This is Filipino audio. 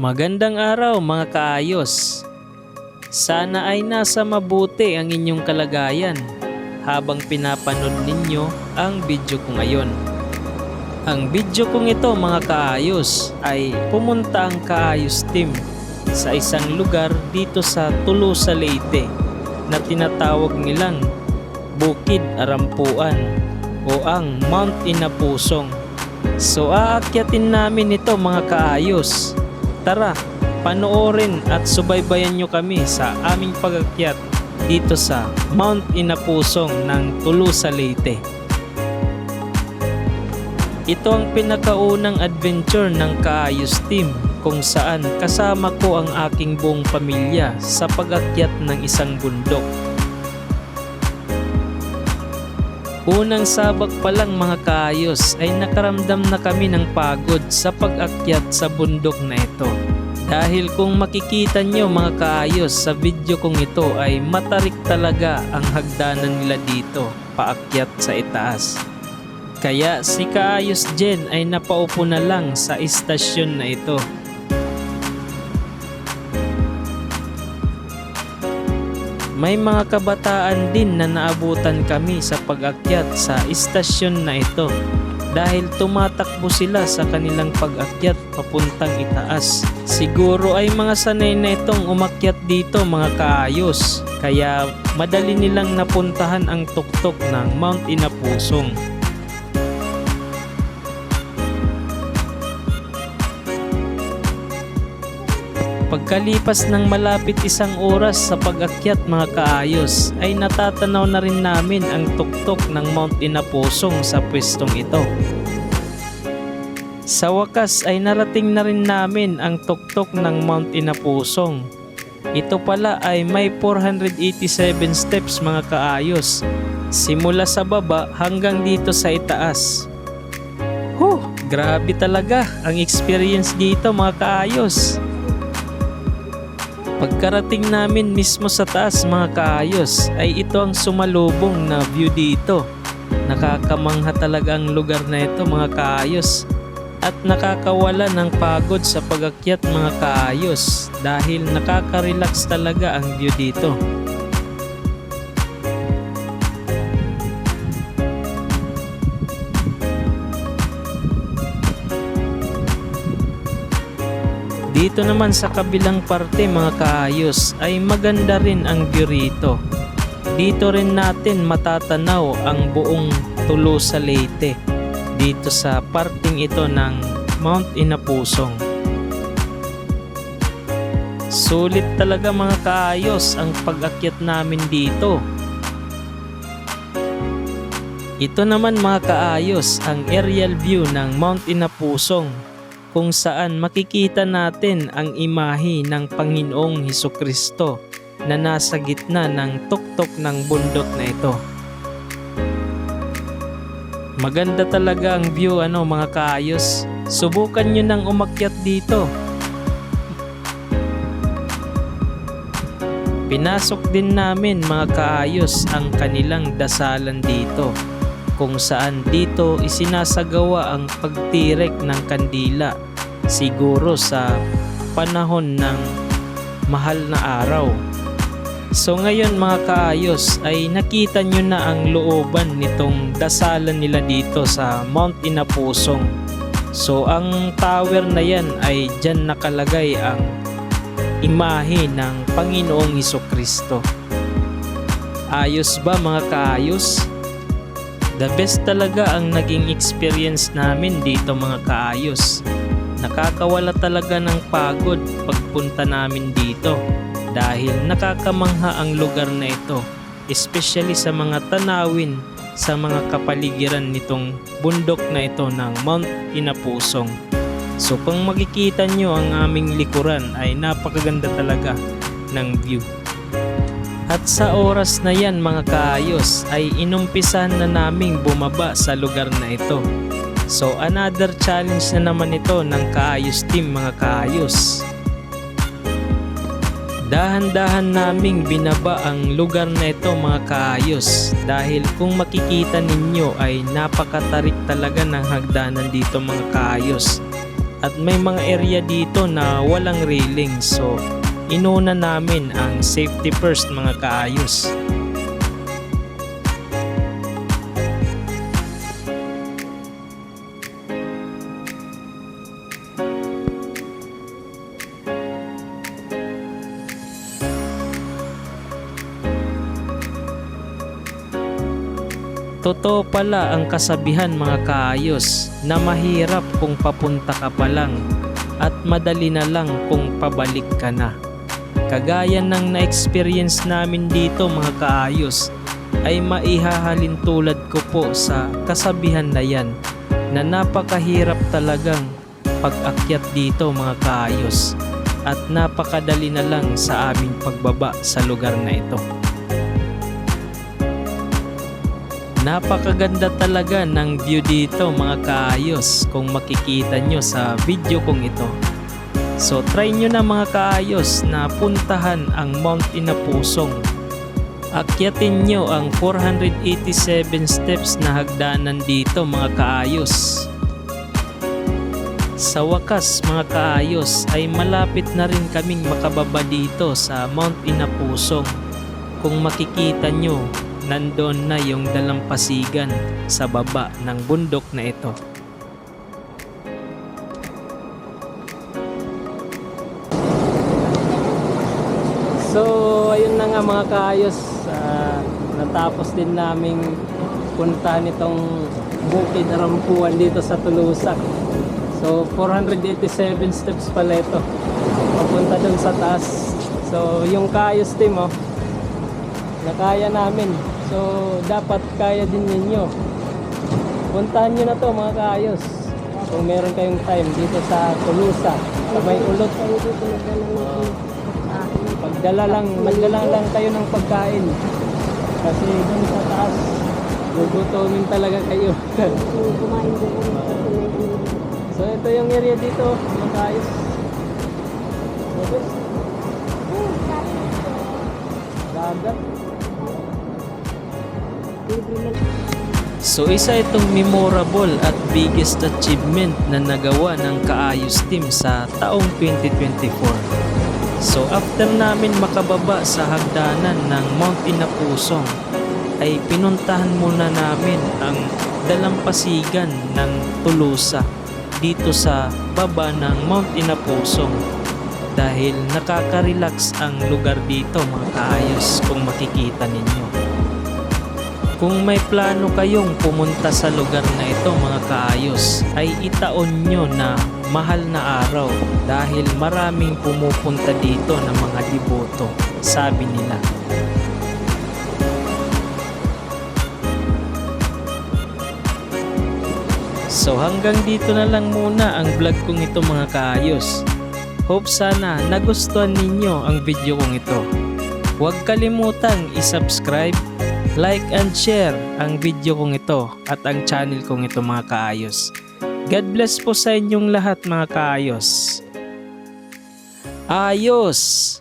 Magandang araw mga kaayos. Sana ay nasa mabuti ang inyong kalagayan habang pinapanood ninyo ang video ko ngayon. Ang video kong ito mga kaayos ay pumunta ang kaayos team sa isang lugar dito sa Tulusa Leyte na tinatawag nilang Bukid Arampuan o ang Mount Inapusong. So aakyatin namin ito mga kaayos. Tara, panoorin at subaybayan nyo kami sa aming pagakyat dito sa Mount Inapusong ng Tulusa Leyte. Ito ang pinakaunang adventure ng Kaayos Team kung saan kasama ko ang aking buong pamilya sa pag-akyat ng isang bundok. Unang sabak pa lang mga kaayos ay nakaramdam na kami ng pagod sa pag-akyat sa bundok na ito. Dahil kung makikita nyo mga kaayos sa video kong ito ay matarik talaga ang hagdanan nila dito paakyat sa itaas. Kaya si Kaayos Jen ay napaupo na lang sa istasyon na ito. May mga kabataan din na naabutan kami sa pag-akyat sa istasyon na ito dahil tumatakbo sila sa kanilang pag-akyat papuntang itaas. Siguro ay mga sanay na itong umakyat dito mga kaayos kaya madali nilang napuntahan ang tuktok ng Mount Inapusong. Pagkalipas ng malapit isang oras sa pag-akyat mga kaayos ay natatanaw na rin namin ang tuktok ng Mount Inapusong sa pwestong ito. Sa wakas ay narating na rin namin ang tuktok ng Mount Inapusong. Ito pala ay may 487 steps mga kaayos. Simula sa baba hanggang dito sa itaas. Huh, grabe talaga ang experience dito mga kaayos. Pagkarating namin mismo sa taas mga kaayos ay ito ang sumalubong na view dito. Nakakamangha talaga ang lugar na ito mga kaayos at nakakawala ng pagod sa pagakyat mga kaayos dahil nakaka-relax talaga ang view dito. Dito naman sa kabilang parte mga kaayos ay maganda rin ang view rito. Dito rin natin matatanaw ang buong Tulusa Leyte dito sa parting ito ng Mount Inapusong. Sulit talaga mga kaayos ang pag-akyat namin dito. Ito naman mga kaayos ang aerial view ng Mount Inapusong kung saan makikita natin ang imahe ng Panginoong Heso Kristo na nasa gitna ng tuktok ng bundok na ito. Maganda talaga ang view ano mga kaayos. Subukan nyo nang umakyat dito. Pinasok din namin mga kaayos ang kanilang dasalan dito kung saan dito isinasagawa ang pagtirek ng kandila siguro sa panahon ng mahal na araw. So ngayon mga kaayos ay nakita nyo na ang looban nitong dasalan nila dito sa Mount Inapusong. So ang tower na yan ay dyan nakalagay ang imahe ng Panginoong Iso Kristo. Ayos ba mga kaayos? The best talaga ang naging experience namin dito mga kaayos. Nakakawala talaga ng pagod pagpunta namin dito dahil nakakamangha ang lugar na ito, especially sa mga tanawin sa mga kapaligiran nitong bundok na ito ng Mount Inapusong. So kung makikita nyo ang aming likuran ay napakaganda talaga ng view. At sa oras na yan mga kaayos ay inumpisan na naming bumaba sa lugar na ito. So another challenge na naman ito ng kaayos team mga kaayos. Dahan-dahan naming binaba ang lugar na ito mga kaayos dahil kung makikita ninyo ay napakatarik talaga ng hagdanan dito mga kaayos. at may mga area dito na walang railing so inuna namin ang safety first mga kaayos. Totoo pala ang kasabihan mga kaayos na mahirap kung papunta ka pa lang at madali na lang kung pabalik ka na. Kagaya ng na-experience namin dito mga kaayos ay maihahalin tulad ko po sa kasabihan na yan na napakahirap talagang pag-akyat dito mga kaayos at napakadali na lang sa aming pagbaba sa lugar na ito. Napakaganda talaga ng view dito mga kaayos kung makikita nyo sa video kong ito. So try nyo na mga kaayos na puntahan ang Mount Inapusong. Akyatin nyo ang 487 steps na hagdanan dito mga kaayos. Sa wakas mga kaayos ay malapit na rin kaming makababa dito sa Mount Inapusong. Kung makikita nyo, nandoon na yung dalampasigan sa baba ng bundok na ito. So, ayun na nga mga kaayos. Ah, natapos din naming puntahan itong bukid Arampuan dito sa Tulusa. So, 487 steps pala ito. Papunta dun sa taas. So, yung kaayos team, oh, nakaya namin. So, dapat kaya din ninyo. Puntahan nyo na to mga kaayos. Kung meron kayong time dito sa Tulusa, sa may ulot. Pagdala lang, magdala lang kayo ng pagkain. Kasi dun sa taas, gugutomin talaga kayo. so, ito yung area dito, mga kaayos. Dagat. So isa itong memorable at biggest achievement na nagawa ng Kaayos Team sa taong 2024. So after namin makababa sa hagdanan ng Mount Inapusong ay pinuntahan muna namin ang dalampasigan ng Tulusa dito sa baba ng Mount Inapusong dahil nakaka-relax ang lugar dito mga kaayos kung makikita ninyo. Kung may plano kayong pumunta sa lugar na ito mga kaayos, ay itaon nyo na mahal na araw dahil maraming pumupunta dito ng mga diboto, sabi nila. So hanggang dito na lang muna ang vlog kong ito mga kaayos. Hope sana nagustuhan ninyo ang video kong ito. Huwag kalimutang i-subscribe, like and share ang video kong ito at ang channel kong ito mga kaayos. God bless po sa inyong lahat mga kaayos. Ayos!